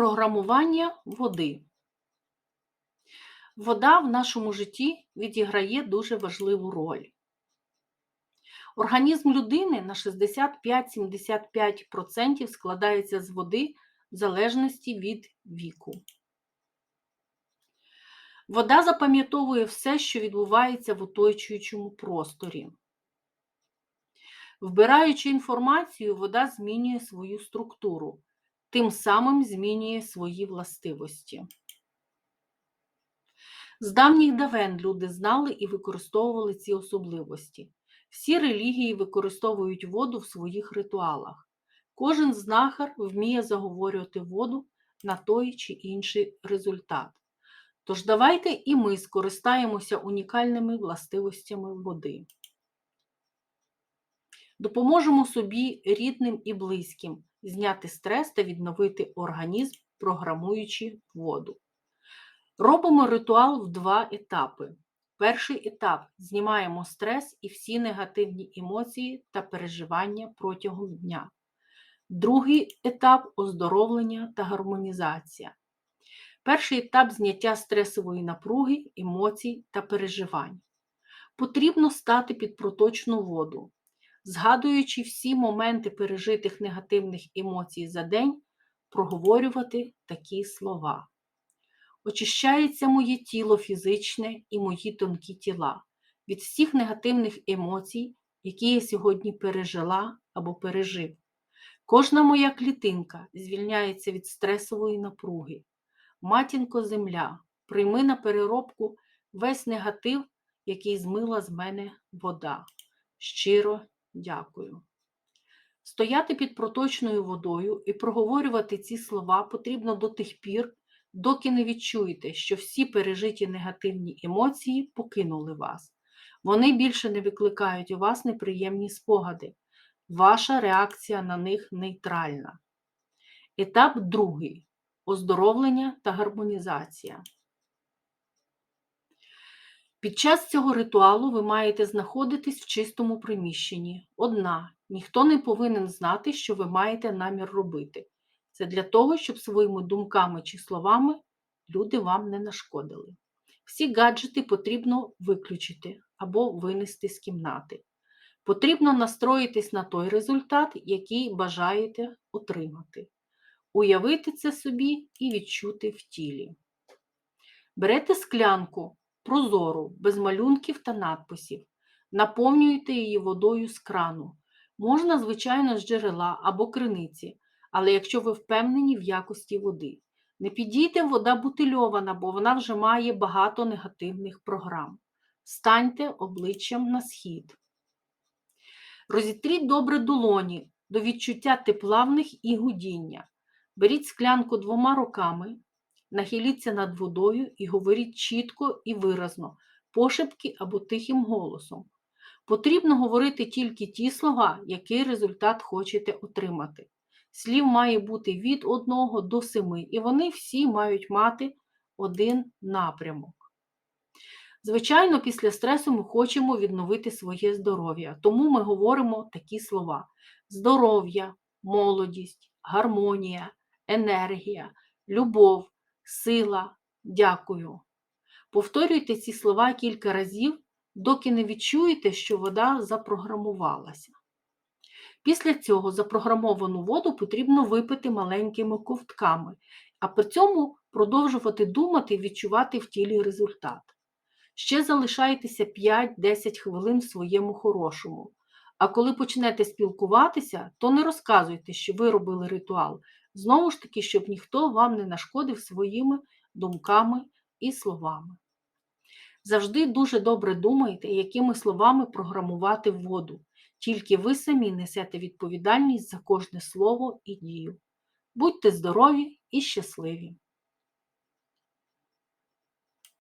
Програмування води. Вода в нашому житті відіграє дуже важливу роль. Організм людини на 65-75% складається з води в залежності від віку. Вода запам'ятовує все, що відбувається в оточуючому просторі. Вбираючи інформацію, вода змінює свою структуру, тим самим змінює свої властивості. З давніх давен люди знали і використовували ці особливості. Всі релігії використовують воду в своїх ритуалах. Кожен знахар вміє заговорювати воду на той чи інший результат. Тож давайте і ми скористаємося унікальними властивостями води. Допоможемо собі рідним і близьким зняти стрес та відновити організм, програмуючи воду. Робимо ритуал в два етапи. Перший етап знімаємо стрес і всі негативні емоції та переживання протягом дня. Другий етап оздоровлення та гармонізація. Перший етап зняття стресової напруги, емоцій та переживань. Потрібно стати під проточну воду, згадуючи всі моменти пережитих негативних емоцій за день, проговорювати такі слова. Очищається моє тіло фізичне і мої тонкі тіла від всіх негативних емоцій, які я сьогодні пережила або пережив. Кожна моя клітинка звільняється від стресової напруги. Матінко земля, прийми на переробку весь негатив, який змила з мене вода. Щиро дякую. Стояти під проточною водою і проговорювати ці слова потрібно до тих пір, доки не відчуєте, що всі пережиті негативні емоції покинули вас. Вони більше не викликають у вас неприємні спогади. Ваша реакція на них нейтральна. Етап другий оздоровлення та гармонізація. Під час цього ритуалу ви маєте знаходитись в чистому приміщенні. Одна, ніхто не повинен знати, що ви маєте намір робити. Це для того, щоб своїми думками чи словами люди вам не нашкодили. Всі гаджети потрібно виключити або винести з кімнати. Потрібно настроїтись на той результат, який бажаєте отримати. Уявити це собі і відчути в тілі. Берете склянку прозору, без малюнків та надписів, наповнюєте її водою з крану. Можна, звичайно, з джерела або криниці, але якщо ви впевнені в якості води. Не підійте вода бутильована, бо вона вже має багато негативних програм. Станьте обличчям на схід. Розітріть добре долоні до відчуття тепла в них і гудіння. Беріть склянку двома руками, нахиліться над водою і говоріть чітко і виразно, пошепки або тихим голосом. Потрібно говорити тільки ті слова, який результат хочете отримати. Слів має бути від 1 до 7, і вони всі мають мати один напрямок. Звичайно, після стресу ми хочемо відновити своє здоров'я, тому ми говоримо такі слова: здоров'я, молодість, гармонія, енергія, любов, сила, дякую. Повторюйте ці слова кілька разів, доки не відчуєте, що вода запрограмувалася. Після цього запрограмовану воду потрібно випити маленькими ковтками, а при цьому продовжувати думати і відчувати в тілі результат. Ще залишайтеся 5-10 хвилин в своєму хорошому. А коли почнете спілкуватися, то не розказуйте, що ви робили ритуал. Знову ж таки, щоб ніхто вам не нашкодив своїми думками і словами. Завжди дуже добре думайте, якими словами програмувати воду. Тільки ви самі несете відповідальність за кожне слово і дію. Будьте здорові і щасливі!